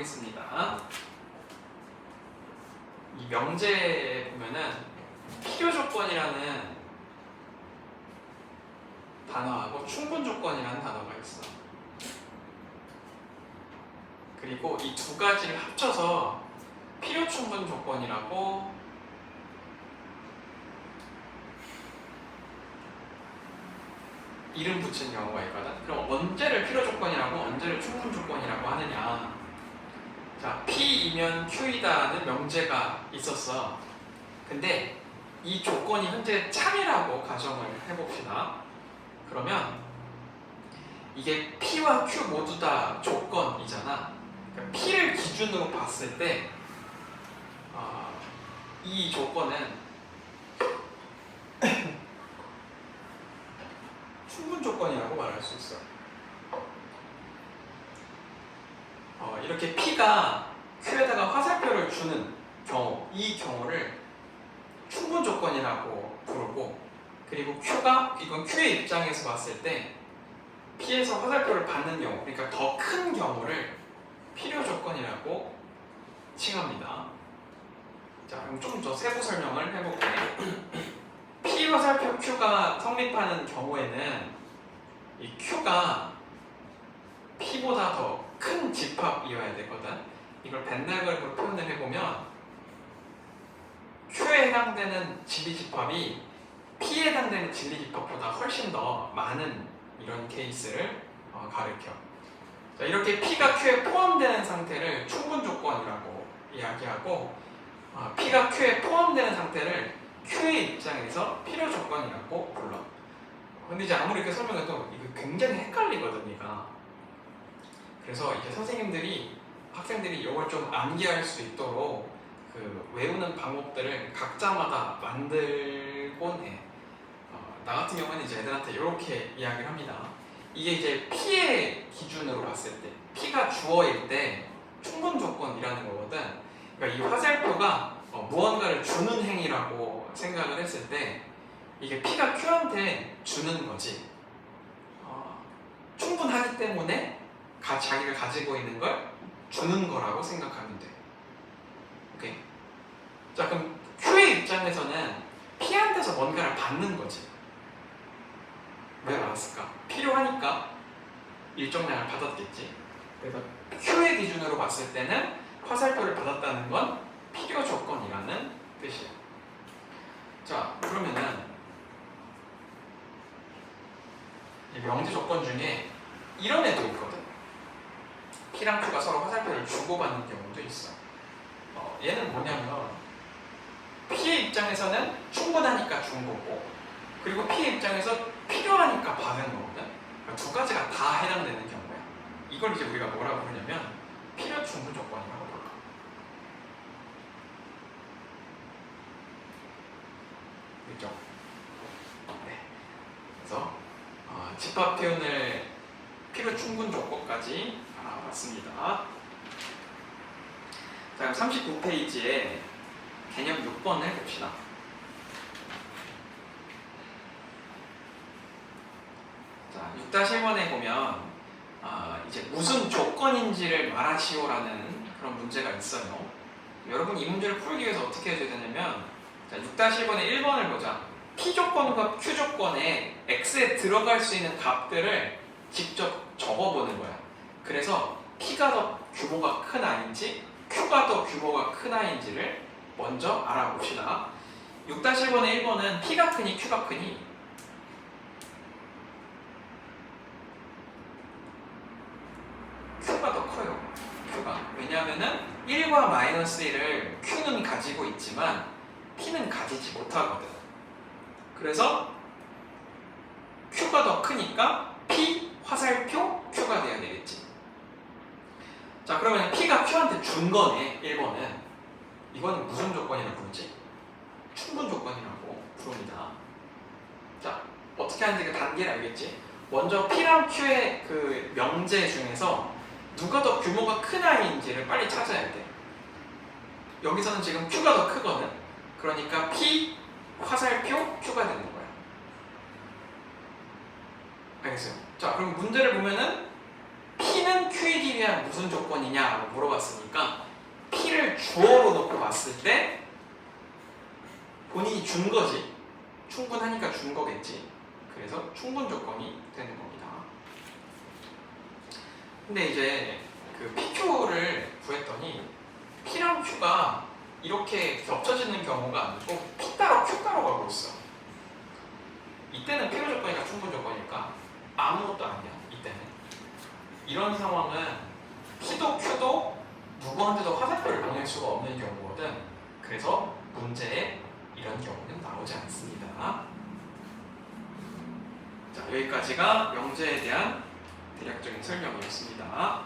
하겠습니다. 이 명제에 보면은 필요 조건이라는 단어하고 충분 조건이라는 단어가 있어. 그리고 이 두 가지를 합쳐서 필요 충분 조건이라고 이름 붙인 경우가 있거든. 그럼 언제를 필요 조건이라고 언제를 충분 조건이라고 하느냐? 자, P이면 Q이다는 명제가 있었어. 근데 이 조건이 현재 참이라고 가정을 해봅시다. 그러면 이게 P와 Q 모두 다 조건이잖아. 그러니까 P를 기준으로 봤을 때, 어, 이 조건은 충분 조건이라고 말할 수 있어. 어, 이렇게 P가 Q에다가 화살표를 주는 경우, 이 경우를 충분 조건이라고 부르고, 그리고 Q가 이건 Q의 입장에서 봤을 때 P에서 화살표를 받는 경우, 그러니까 더 큰 경우를 필요 조건이라고 칭합니다. 자, 그럼 좀 더 세부 설명을 해볼게. P 화살표 Q가 성립하는 경우에는 이 Q가 P보다 더 큰 집합이어야 되거든. 이걸 벤다그램으로 표현을 해보면 Q에 해당되는 진리 집합이 P에 해당되는 진리 집합보다 훨씬 더 많은 이런 케이스를 어, 가르쳐. 자, 이렇게 P가 Q에 포함되는 상태를 충분 조건이라고 이야기하고 어, P가 Q에 포함되는 상태를 Q의 입장에서 필요 조건이라고 불러. 근데 이제 아무리 이렇게 설명해도 이거 굉장히 헷갈리거든, 얘가. 그래서 이제 선생님들이 학생들이 이걸 좀 암기할 수 있도록 그 외우는 방법들을 각자마다 만들곤 해. 어, 나 같은 경우는 이제 애들한테 이렇게 이야기를 합니다. 이게 이제 P의 기준으로 봤을 때, P가 주어일 때 충분 조건이라는 거거든. 그러니까 이 화살표가 어, 무언가를 주는 행위라고 생각을 했을 때 이게 P가 Q한테 주는 거지. 어, 충분하기 때문에 가, 자기가 가지고 있는 걸 주는 거라고 생각하면 돼. 오케이. 자 그럼 Q의 입장에서는 P한 테서 뭔가를 받는 거지. 왜 받았을까? 필요하니까 일정량을 받았겠지. 그래서 Q의 기준으로 봤을 때는 화살표를 받았다는 건 필요 조건이라는 뜻이야. 자, 그러면은 이 명제 조건 중에 이런 애도 있거 Q가 서로 화살표를 주고받는 경우도 있어. 어, 얘는 뭐냐면 P의 입장에서는 충분하니까 준 거고, 그리고 P의 입장에서 필요하니까 받은 거거든. 그러니까 두 가지가 다 해당되는 경우야. 이걸 이제 우리가 뭐라고 부르냐면 필요 충분 조건이라고 불러. 그죠? 네. 그래서 어, 집합 표현을 필요 충분 조건까지 알아봤습니다. 자, 그럼 39페이지에 개념 6번을 해봅시다. 자, 6-1번에 보면 아, 이제 무슨 조건인지를 말하시오라는 그런 문제가 있어요. 여러분 이 문제를 풀기 위해서 어떻게 해줘야 되냐면 자, 6-1번의 1번을 보자. P 조건과 Q 조건에 X에 들어갈 수 있는 값들을 직접 적어보는 거야. 그래서 P가 더 규모가 큰 아인지 Q가 더 규모가 큰 아인지를 먼저 알아봅시다. 6-1번의 1번은 P가 크니 Q가 크니 Q가 더 커요. Q가. 왜냐하면은 1과 마이너스 1을 Q는 가지고 있지만 P는 가지지 못하거든. 그래서 Q가 더 크니까 화살표 Q가 돼야 되겠지. 자, 그러면 P가 Q한테 준 거네, 1번은. 이거는 무슨 조건이라고 부르지? 충분 조건이라고 부릅니다. 자, 어떻게 하는지 그 단계를 알겠지? 먼저 P랑 Q의 그 명제 중에서 누가 더 규모가 큰 아이인지를 빨리 찾아야 돼. 여기서는 지금 Q가 더 크거든. 그러니까 P 화살표 Q가 되는 거야. 알겠어요? 자, 그럼 문제를 보면은 P는 Q이기 위한 무슨 조건이냐라고 물어봤으니까 P를 주어로 놓고 봤을 때 본인이 준 거지. 충분하니까 준 거겠지. 그래서 충분 조건이 되는 겁니다. 근데 이제 그 PQ를 구했더니 P랑 Q가 이렇게 겹쳐지는 경우가 아니고 P 따로 Q 따로 가고 있어. 이때는 필요 조건이니까 충분 조건이니까 아무것도 아니야. 이때는 이런 상황은 P도 Q도 누구한테도 화살표를 보낼 수가 없는 경우거든. 그래서 문제에 이런 경우는 나오지 않습니다. 자 여기까지가 영재에 대한 대략적인 설명이었습니다.